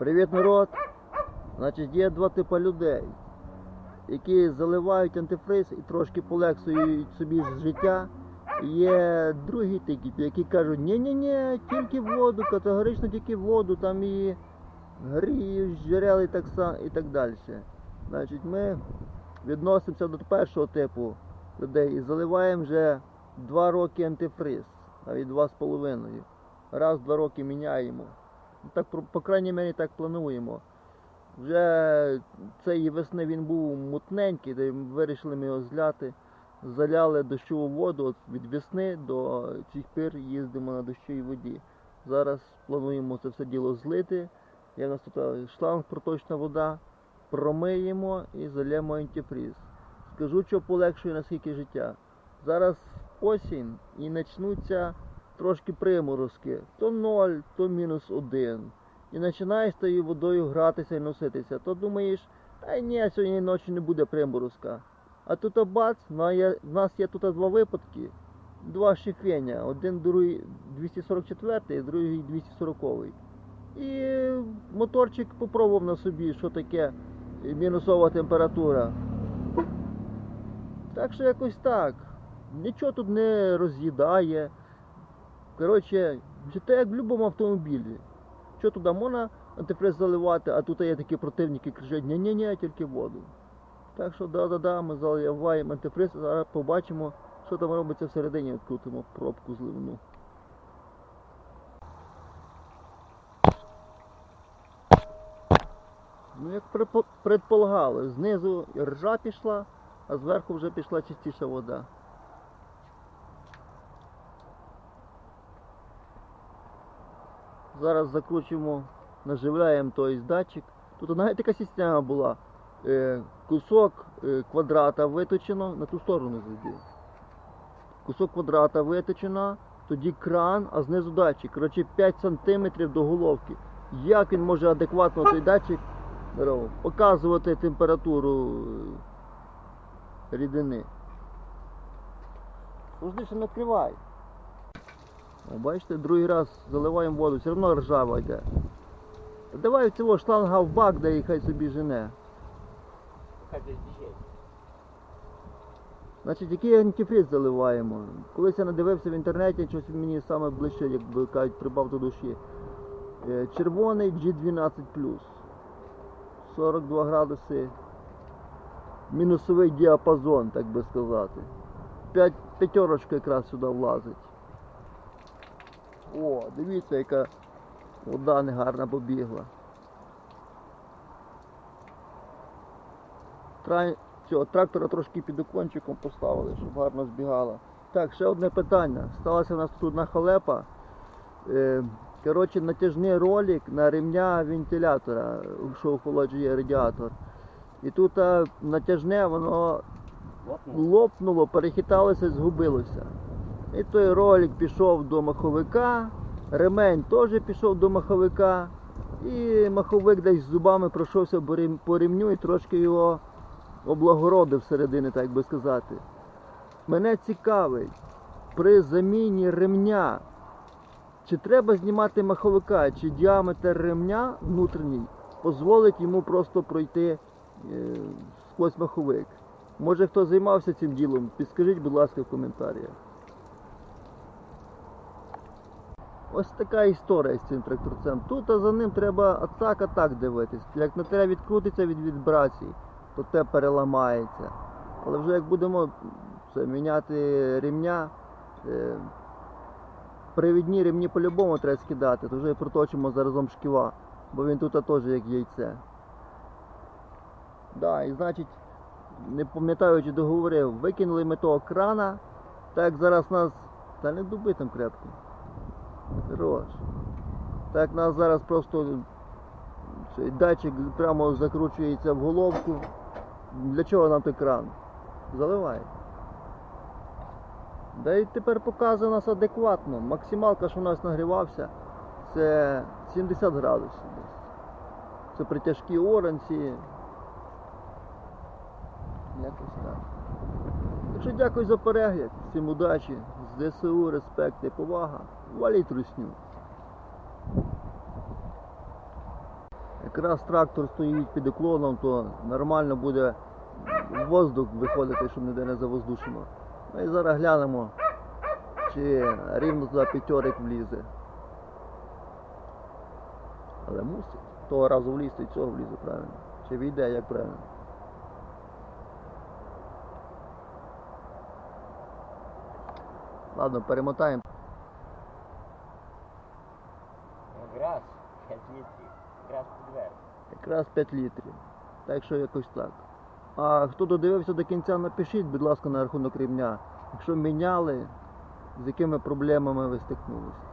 Привіт, народ! Значить, є два типи людей, які заливають антифриз і трошки полегшують собі життя. Є другі такі, які кажуть, ні-ні-ні, тільки воду, категорично тільки воду, там і гріють, джерела і так, і так далі. Значить, ми відносимося до першого типу людей і заливаємо вже два роки антифриз, навіть два з половиною. Раз-два роки міняємо. Так, по- крайній мірі, так плануємо. Вже цієї весни він був мутненький, де вирішили ми його зляти. Заляли дощову воду від весни до цих пір їздимо на дощовій воді. Зараз плануємо це все діло злити. У нас тут е, шланг, проточна вода. Промиємо і залємо антифриз. Скажу, що полегшує наскільки життя. Зараз осінь і почнуться трошки приморозки. То 0, то мінус 1. І починаєш тою водою гратися і носитися. То думаєш, та ні, сьогодні ночі не буде приморозка. А тут бац, ну, в нас є тут два випадки. Два шифеня. Один другий 244, другий 240. І моторчик попробував на собі, що таке мінусова температура. Так що якось так. Нічого тут не роз'їдає. Коротше, життя як в будь-якому автомобілі. Що туди можна антифриз заливати, а тут є такі противники, які кажуть, ні-ні-ні, тільки воду. Так що да-да-да, ми заливаємо антифриз, зараз побачимо, що там робиться всередині, відкрутимо пробку зливну. Ну, як предполагали, знизу ржа пішла, а зверху вже пішла чистіша вода. Зараз закручуємо, наживляємо той датчик. Тут навіть така система була. Е, кусок е, квадрата виточено, на ту сторону зайди. Кусок квадрата виточено, тоді кран, а знизу датчик. Коротше 5 см до головки. Як він може адекватно той датчик показувати температуру е, рідини? Ще накривай. Бачите, другий раз заливаємо воду, все одно ржава йде. Давай цього шланга в бак, де і хай собі жене. Хай десь біжить. Значить, який антифриз заливаємо? Колись я надивився в інтернеті, щось мені саме ближче, як би кажуть, прибав до душі. Е, Червоний G12 42 градуси. Мінусовий діапазон, так би сказати. П'ятерочка якраз сюди влазить. О, дивіться, яка вода негарна побігла. Тра... Цього трактора трошки під окончиком поставили, щоб гарно збігала. Так, ще одне питання. Сталася у нас тут одна халепа. Е, коротше, натяжний ролик на ремня вентилятора, що охолоджує радіатор. І тут натяжне, воно лопнуло, перехиталося згубилося. І той ролик пішов до маховика, ремень теж пішов до маховика, і маховик десь зубами пройшовся по рем- ремню і трошки його облагородив всередині, так би сказати. Мене цікавить, при заміні ремня, чи треба знімати маховика, чи діаметр ремня внутрішній дозволить йому просто пройти е, сквозь маховик. Може хто займався цим ділом, підскажіть, будь ласка, в коментарях. Ось така історія з цим тракторцем. Тут а за ним треба атак атак дивитись. Як на те відкрутиться від вібрацій, то те переламається. Але вже як будемо це, міняти ремня, е, привідні ремні по-любому треба скидати, то вже проточимо заразом шківа, бо він тут теж як яйце. Да, і значить, не пам'ятаю, чи договорив, викинули ми того крана, так як зараз нас. Та не дуби там крепко. Хорош. Так нас зараз просто цей датчик прямо закручується в головку. Для чого нам той кран? Заливай. Да і тепер показує нас адекватно. Максималка, що у нас нагрівався, це 70 градусів. Це при тяжкій оранці. Якось так. Що дякую за перегляд. Всім удачі, з ЗСУ, респект і повага. Валіть русню. Якраз трактор стоїть під уклоном, то нормально буде воздух виходити, щоб ніде не завоздушено. Ну і зараз глянемо, чи рівно туди п'ятьорик влізе. Але мусить. Того разу вліз, і цього влізе правильно. Чи війде, як правильно. Ладно, перемотаємо. Якраз 5 літрів. Якраз підверх. Якраз 5 літрів. Так що якось так. А хто додивився до кінця, напишіть, будь ласка, на рахунок рівня. Якщо міняли, з якими проблемами ви стикнулися.